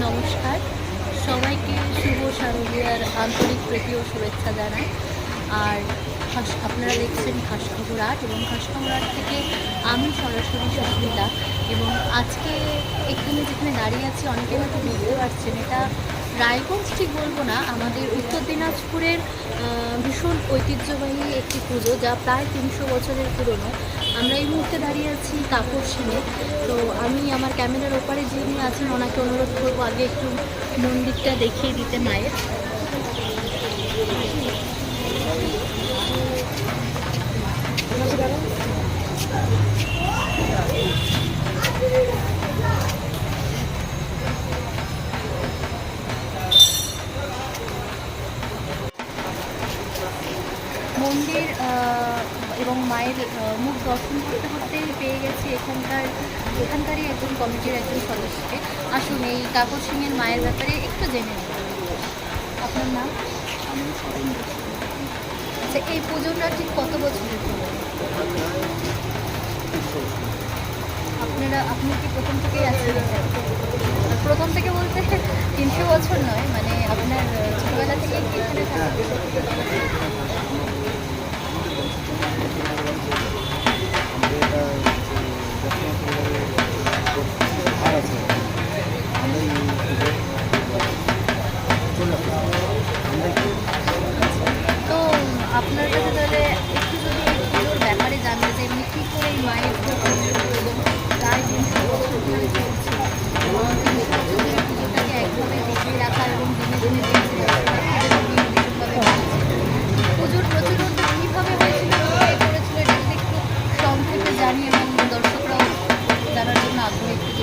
নমস্কার। সবাইকে শুভ শারদীয়ার আন্তরিক প্রীতি ও শুভেচ্ছা জানাই। আর আপনারা দেখছেন খাসকবর আট এবং খাসকবর আট থেকে আমি সরাসরি সুস্মিতা। এবং আজকে এখানে যেখানে দাঁড়িয়ে আছি, অনেকে হয়তো বুঝতে পারছেন, এটা রায়গঞ্জ ঠিক বলব না, আমাদের উত্তর দিনাজপুরের ভীষণ ঐতিহ্যবাহী একটি পুজো যা প্রায় তিনশো বছরের পুরনো। আমরা এই মুহূর্তে দাঁড়িয়ে আছি কাপড় সিনে। তো আমি আমার ক্যামেরার ওপারে যিনি আছেন, ওনাকে অনুরোধ করব আগে একটু মন্দিরটা দেখিয়ে দিতে মায়ের। মন্দির এবং মায়ের মুখ দর্শন করতে করতে পেয়ে গেছি এখানকার, এখানকারই একজন কমিটির একজন সদস্যকে। আসুন, এই কাপড় সিংয়ের মায়ের ব্যাপারে একটু জেনে নিন আপনার নাম? আচ্ছা এই পুজোটা ঠিক কত বছরের পুজো? আপনারা, আপনি কি প্রথম থেকেই আছেন? প্রথম থেকে বলতে তিনশো বছর নয় মানে আপনার ছোটবেলা থেকে কি এখানে তো আপনার কাছে তাহলে একটু যদি পুজোর ব্যাপারে জানতে চাই মানে কী করে মায়ের এবং প্রায় তিনশো চলছে পুজোটাকে একভাবে দেখিয়ে রাখা এবং দিনে দিনে রাখা। পুজোর প্রচলনটা কীভাবে হয়েছিল করেছিল এটা যদি একটু সংক্ষেপে জানি এবং দর্শকরাও জানার জন্য আগ্রহী একটু।